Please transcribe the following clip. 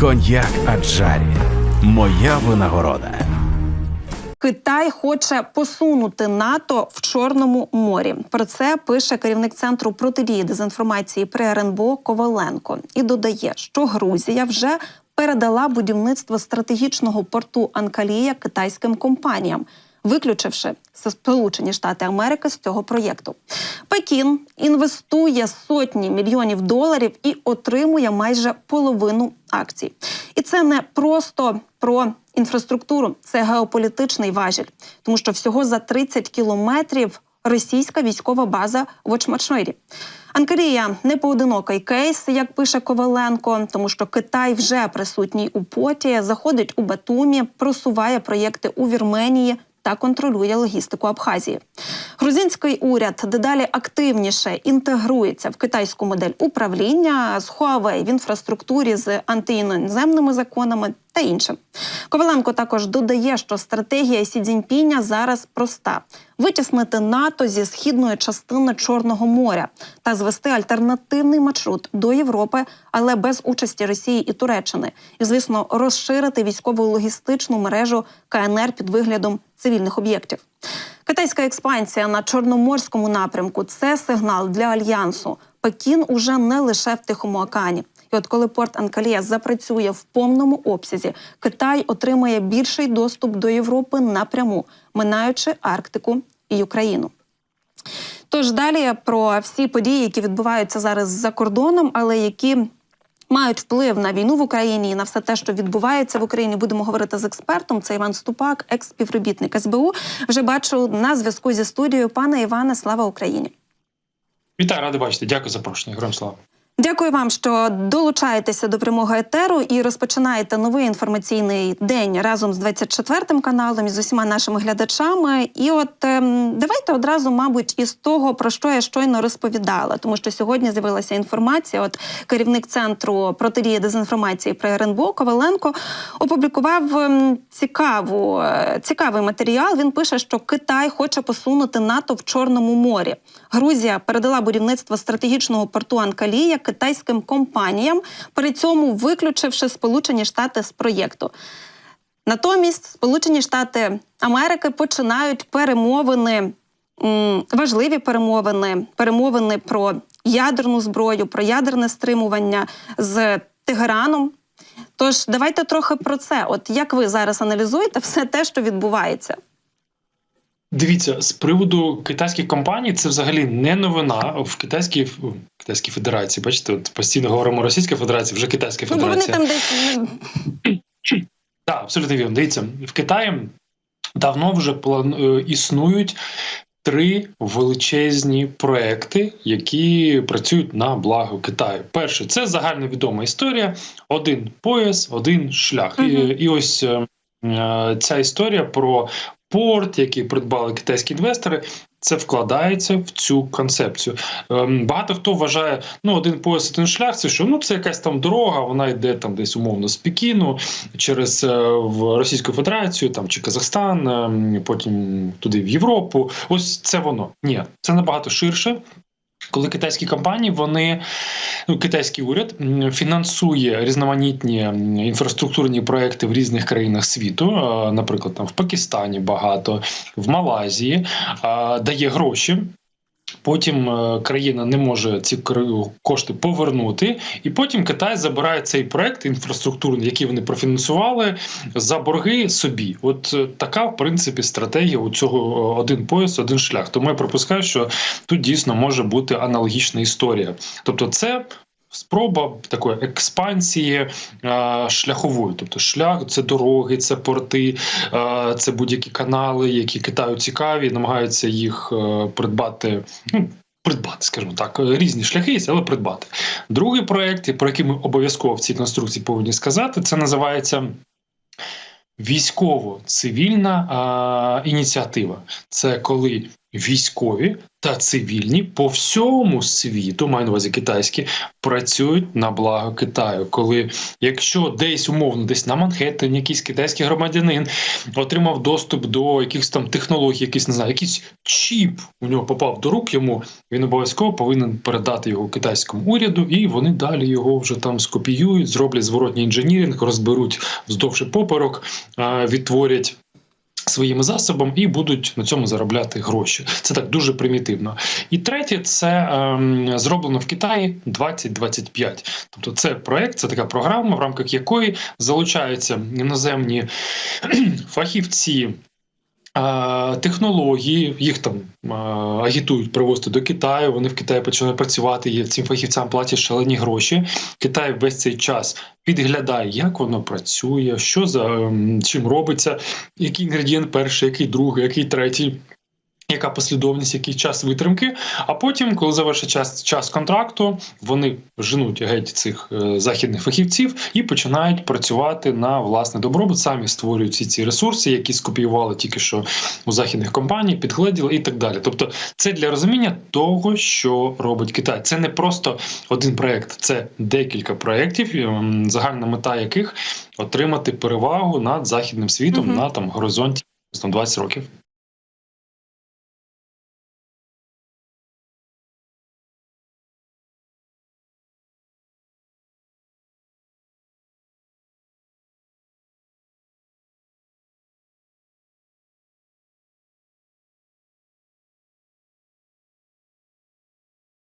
Коньяк Аджарі. Моя винагорода. Китай хоче посунути НАТО в Чорному морі. Про це пише керівник центру протидії дезінформації при РНБО Коваленко і додає, що Грузія вже передала будівництво стратегічного порту Анкалія китайським компаніям. Виключивши Сполучені Штати Америки з цього проєкту, Пекін інвестує сотні мільйонів доларів і отримує майже половину акцій. І це не просто про інфраструктуру, це геополітичний важіль, тому що всього за 30 кілометрів російська військова база в Очмачмирі. Анкарія не поодинокий кейс, як пише Коваленко, тому що Китай вже присутній у поті, заходить у Батумі, просуває проєкти у Вірменії та контролює логістику Абхазії. Грузинський уряд дедалі активніше інтегрується в китайську модель управління з Huawei в інфраструктурі з антиіноземними законами та іншим. Коваленко також додає, що стратегія Сі Цзіньпіня зараз проста: витіснити НАТО зі східної частини Чорного моря та звести альтернативний маршрут до Європи, але без участі Росії і Туреччини, і звісно, розширити військово логістичну мережу КНР під виглядом цивільних об'єктів. Китайська експансія на чорноморському напрямку це сигнал для альянсу. Пекін уже не лише в Тихому океані. І от коли порт Анкалія запрацює в повному обсязі, Китай отримає більший доступ до Європи напряму, минаючи Арктику і Україну. Тож далі про всі події, які відбуваються зараз за кордоном, але які мають вплив на війну в Україні і на все те, що відбувається в Україні. Будемо говорити з експертом. Це Іван Ступак, екс-співробітник СБУ. Вже бачу на зв'язку зі студією. Пане Іване, слава Україні! Вітаю, радий бачити. Дякую за запрошення. Героям слава. Дякую вам, що долучаєтеся до прямого етеру і розпочинаєте новий інформаційний день разом з 24 каналом і з усіма нашими глядачами. І от ем, давайте одразу, мабуть, із того, про що я щойно розповідала, тому що сьогодні з'явилася інформація. От керівник центру протидії дезінформації при РНБО Коваленко опублікував ем, цікаву, е, цікавий матеріал. Він пише, що Китай хоче посунути НАТО в Чорному морі. Грузія передала будівництво стратегічного порту Анкалія китайським компаніям, при цьому виключивши Сполучені Штати з проєкту. Натомість Сполучені Штати Америки починають перемовини, важливі перемовини, перемовини про ядерну зброю, про ядерне стримування з Тегераном. Тож давайте трохи про це. От як ви зараз аналізуєте все те, що відбувається? Дивіться, з приводу китайських компаній, це взагалі не новина в китайській в китайській федерації. Бачите, от постійно говоримо Російська Федерація, вже Китайська Ну, вони там десь ну, Так, абсолютно вірно. Дивіться, в Китаї давно вже план... е, існують три величезні проекти, які працюють на благо Китаю. Перше, це загальновідома історія: один пояс, один шлях. І, і ось е, е, ця історія про порт, який придбали китайські інвестори. Це вкладається в цю концепцію. Ем, багато хто вважає, ну один пояс, один шлях. Це що ну це якась там дорога, вона йде там десь умовно з Пекіну через е, в Російську Федерацію, там чи Казахстан, е, потім туди в Європу. Ось це воно. Ні, це набагато ширше. Коли китайські компанії, вони ну китайський уряд фінансує різноманітні інфраструктурні проекти в різних країнах світу, наприклад, там в Пакистані багато, в Малайзії, дає гроші. Потім е, країна не може ці кошти повернути, і потім Китай забирає цей проект інфраструктурний, який вони профінансували, за борги собі. От е, така, в принципі, стратегія у цього е, один пояс, один шлях. Тому я припускаю, що тут дійсно може бути аналогічна історія. Тобто, це. Спроба такої експансії е, шляхової, тобто шлях це дороги, це порти, е, це будь-які канали, які Китаю цікаві, намагаються їх е, придбати. Ну, Придбати, скажімо так, різні шляхи є, але придбати. Другий проект, про який ми обов'язково в цій конструкції повинні сказати, це називається військово-цивільна ініціатива. Це коли військові та цивільні по всьому світу, маю на увазі китайські, працюють на благо Китаю. Коли якщо десь умовно, десь на Манхеттені якийсь китайський громадянин отримав доступ до якихось там технологій, якийсь не знаю, якийсь чіп у нього попав до рук йому, він обов'язково повинен передати його китайському уряду, і вони далі його вже там скопіюють, зроблять зворотній інженіринг, розберуть вздовж і поперек, відтворять. Своїми засобами і будуть на цьому заробляти гроші. Це так дуже примітивно. І третє, це ем, зроблено в Китаї 2025. Тобто, це проект, це така програма, в рамках якої залучаються іноземні фахівці. Технології їх там агітують привозити до Китаю. Вони в Китаї почали працювати. І цим фахівцям платять шалені гроші. Китай весь цей час підглядає, як воно працює, що за ем, чим робиться, який інгредієнт перший, який другий, який третій. Яка послідовність, який час витримки? А потім, коли завершить час, час контракту, вони женуть геть цих е, західних фахівців і починають працювати на власний добробут, самі створюють всі ці ресурси, які скопіювали тільки що у західних компаній, підгледіли і так далі. Тобто, це для розуміння того, що робить Китай. Це не просто один проект, це декілька проєктів, загальна мета яких отримати перевагу над західним світом Мгм. на там горизонті там, 20 років.